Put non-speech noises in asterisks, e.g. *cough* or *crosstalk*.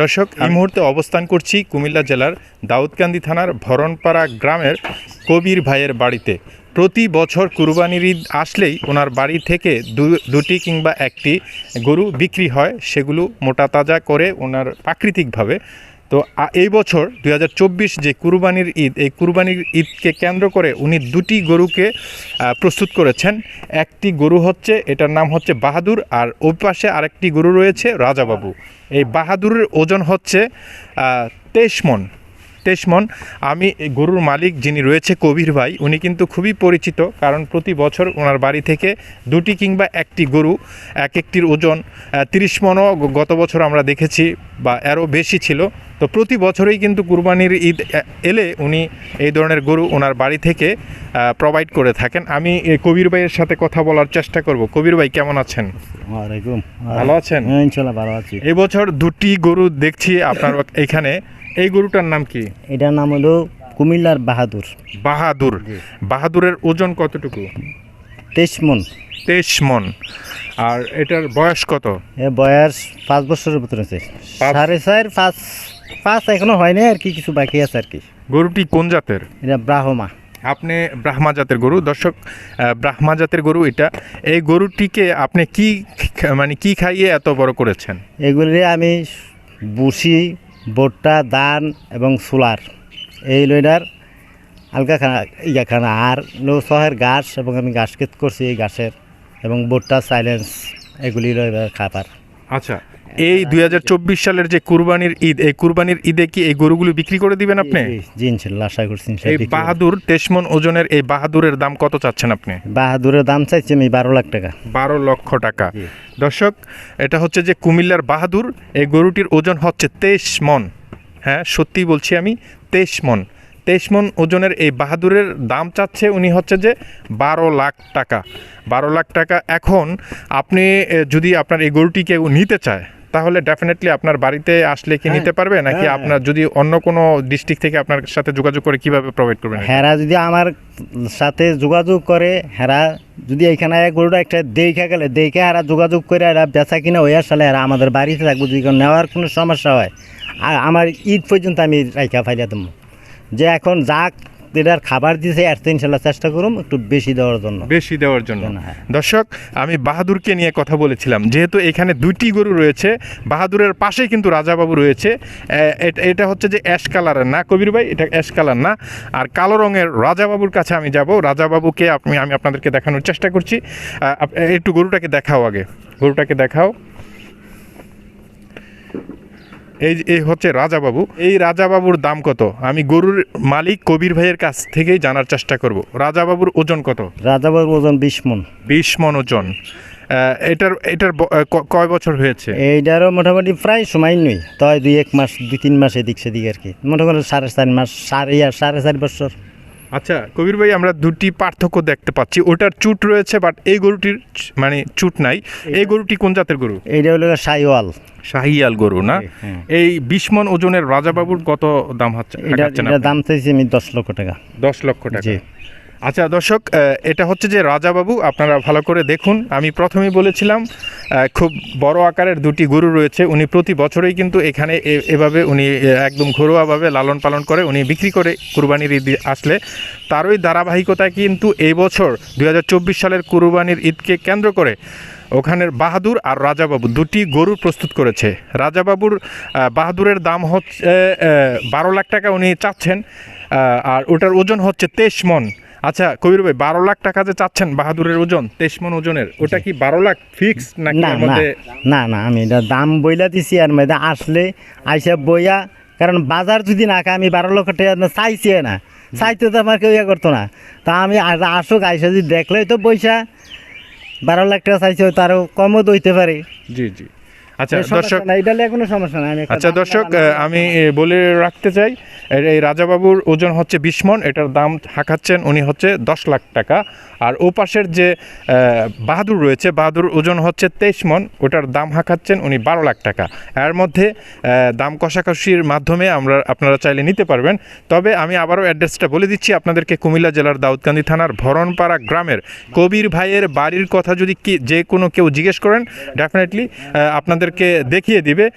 দর্শক, এই মুহূর্তে অবস্থান করছি কুমিল্লা জেলার দাউদকান্দি থানার ভরণপাড়া গ্রামের কবির ভাইয়ের বাড়িতে। প্রতি বছর কুরবানির ঈদ আসলেই ওনার বাড়ি থেকে দুটি কিংবা একটি গরু বিক্রি হয়, সেগুলো মোটা তাজা করে ওনার প্রাকৃতিকভাবে তো এই বছর দু হাজার চব্বিশ যে কুরবানির ঈদ, এই কুরবানির ঈদকে কেন্দ্র করে উনি দুটি গরুকে প্রস্তুত করেছেন। একটি গরু হচ্ছে, এটার নাম হচ্ছে বাহাদুর, আর ওই পাশে আরেকটি গরু রয়েছে রাজাবাবু। এই বাহাদুরের ওজন হচ্ছে তেইশ মন। তেইশ মন। আমি গরুর মালিক যিনি রয়েছে কবির ভাই, উনি কিন্তু খুবই পরিচিত, কারণ প্রতি বছর ওনার বাড়ি থেকে দুটি কিংবা একটি গরু, এক একটির ওজন তিরিশ মনও গত বছর আমরা দেখেছি, বা এরও বেশি ছিল। তো প্রতি বছরেই কিন্তু কুরবানির ঈদ এলে উনি এই ধরনের গরু ওনার বাড়ি থেকে প্রোভাইড করে থাকেন। আমি কবির ভাইয়ের সাথে কথা বলার চেষ্টা করব। কবির ভাই কেমন আছেন? ওয়ালাইকুম। ভালো আছেন? হ্যাঁ ইনশাল্লাহ ভালো আছি। এবছর দুটি গরু দেখছি আপনার *coughs* এখানে। এই গরুটার নাম কি? এটার নাম হলো কুমিল্লার বাহাদুর। বাহাদুর। বাহাদুরের ওজন কতটুকু? তেইশ মন। তেইশ মন। আর এটার বয়স কত? বয়স পাঁচ বছরের ভিতরে আছে সাড়ে চার পাঁচ পাঁচ এখনও হয়নি আর কি কিছু বাকি আছে আর কি। গরুটি কোন জাতের? এটা ব্রাহ্মা। আপনি ব্রাহ্মা জাতের গরু। দর্শক ব্রাহ্মা জাতের গরু এটা। এই গরুটিকে আপনি কি মানে কি খাইয়ে এত বড় করেছেন? এগুলি আমি বুসি ভুট্টা দান এবং সোলার। এই লইডার হালকা খানা ইয়া খানা। আর লো শহের ঘাস এবং আমি ঘাস ক্ষেত করছি এই ঘাসের এবং ভুট্টা সাইলেন্স এগুলি খাবার। আচ্ছা এই দুই হাজার চব্বিশ সালের যে কুরবানির ঈদ এই কুরবানির ঈদে কি এই গরুগুলো বিক্রি করে দিবেন আপনি? জি, ইনশাল্লাহ আশা করছি এই। বাহাদুর তেসমন ওজনের এই বাহাদুরের দাম কত চাচ্ছেন আপনি? বাহাদুরের দাম চাইছি আমি বারো লাখ টাকা। বারো লক্ষ টাকা। দর্শক এটা হচ্ছে যে কুমিল্লার বাহাদুর এই গরুটির ওজন হচ্ছে তেইশ মন। হ্যাঁ সত্যি বলছি আমি তেইশ মন। তেইশ মন ওজনের এই বাহাদুরের দাম চাচ্ছে উনি হচ্ছে যে বারো লাখ টাকা। বারো লাখ টাকা এখন আপনি যদি আপনার এই গরুটি কেউ নিতে চায় তাহলে ডেফিনেটলি আপনার বাড়িতে আসলে কি হ্যাঁ, নিতে পারবে? নাকি হ্যাঁ। আপনার যদি অন্য কোনো ডিস্ট্রিক্ট থেকে আপনার সাথে যোগাযোগ করে কীভাবে প্রোভাইড করবেন? হেরা যদি আমার সাথে যোগাযোগ করে হেরা যদি এইখানে এক গরুটা একটা দেখে গেলে দেখে এরা যোগাযোগ করে এরা বেচা কিনা হয়ে আসলে এরা আমাদের বাড়িতে থাকব। যদি নেওয়ার কোনো সমস্যা হয় আর আমার ঈদ পর্যন্ত আমি রাইখা ফাইলা দেবো। যে এখন যাক এটার খাবার দিছে আর ইনশাল্লাহ চেষ্টা করুম একটু বেশি দেওয়ার জন্য। বেশি দেওয়ার জন্য। হ্যাঁ। দর্শক আমি বাহাদুরকে নিয়ে কথা বলেছিলাম। যেহেতু এখানে দুইটি গরু রয়েছে বাহাদুরের পাশেই কিন্তু রাজাবাবু রয়েছে। এটা হচ্ছে যে অ্যাশ কালারের না কবির ভাই এটা অ্যাশ কালার না। আর কালো রঙের রাজাবাবুর কাছে আমি যাব। রাজাবাবুকে আপনি আমি আপনাদেরকে দেখানোর চেষ্টা করছি। একটু গরুটাকে দেখাও আগে। গরুটাকে দেখাও। এই এই হচ্ছে রাজাবাবু। এই রাজাবাবুর দাম কত? আমি গরুর মালিক কবির ভাইয়ের কাছ থেকেই জানার চেষ্টা করব। রাজাবাবুর ওজন কত? রাজাবাবুর ওজন বিশ মন। বিশ মন ওজন। এটার এটার কয় বছর হয়েছে? এইটারও মোটামুটি প্রায় সময় নই। তাই দুই এক মাস দুই তিন মাস এদিক সেদিক আর কি। মোটামুটি সাড়ে চার মাস সাড়ে সাড়ে চার বছর। আচ্ছা কবির ভাই আমরা দুটি পার্থক্য দেখতে পাচ্ছি। ওটার চুট রয়েছে বাট এই গরুটির মানে চুট নাই। এই গরুটি কোন জাতের গরু? এইটা হলো শাহিওয়াল। শাহিয়াল গরু না? হ্যাঁ। এই বিশ মন ওজনের রাজাবাবুর কত দাম হচ্ছে এটা? দাম চাইছি আমি দশ লক্ষ টাকা। দশ লক্ষ টাকা। জি। আচ্ছা দর্শক এটা হচ্ছে যে রাজাবাবু, আপনারা ভালো করে দেখুন। আমি প্রথমেই বলেছিলাম খুব বড় আকারের দুটি গরু রয়েছে। উনি প্রতি বছরেই কিন্তু এখানে এভাবে উনি একদম ঘরোয়াভাবে লালন পালন করে, উনি বিক্রি করে কুরবানির ঈদ আসলে। তারই ধারাবাহিকতায় কিন্তু এই বছর দু হাজার চব্বিশ সালের কুরবানির ঈদকে কেন্দ্র করে ওখানের বাহাদুর আর রাজাবাবু দুটি গরু প্রস্তুত করেছে। রাজাবাবুর বাহাদুরের দাম হচ্ছে বারো লাখ টাকা উনি চাচ্ছেন আর ওটার ওজন হচ্ছে তেইশ মন। আচ্ছা কবির ভাই বারো লাখ টাকা যে চাচ্ছেন বাহাদুরের ওজন তেইশ মন ওজনের ওটা কি বারো লাখ ফিক্স নাকি না না না আমি এটা দাম বইলা দিছি আর মেয়েদা আসলে আইসা বইয়া কারণ বাজার যদি না খায় আমি বারো লক্ষ টাকা চাইছি না চাইতে তো আমার কেউ ইয়ে করতো না। তা আমি আসুক আইসা যদি দেখলেই তো পয়সা বারো লাখ টাকা চাইছে হয়তো আরও কমও দইতে পারে। জি জি। আচ্ছা, দর্শক- কোনো সমস্যা নাই আমি আচ্ছা দর্শক আমি বলে রাখতে চাই এই রাজাবাবুর ওজন হচ্ছে বিশ মন এটার দাম হাঁকাচ্ছেন উনি হচ্ছে দশ লাখ টাকা। আর ও পাশের যে বাহাদুর রয়েছে বাহাদুর ওজন হচ্ছে তেইশ মন ওটার দাম হাঁকাচ্ছেন উনি বারো লাখ টাকা। এর মধ্যে দাম কষাকষির মাধ্যমে আমরা আপনারা চাইলে নিতে পারবেন। তবে আমি আবারও অ্যাড্রেসটা বলে দিচ্ছি আপনাদেরকে কুমিল্লা জেলার দাউদকান্দি থানার ভরণপাড়া গ্রামের কবির ভাইয়ের বাড়ির কথা যদি কি যে কোনো কেউ জিজ্ঞেস করেন ডেফিনেটলি আপনাদেরকে দেখিয়ে দিবে।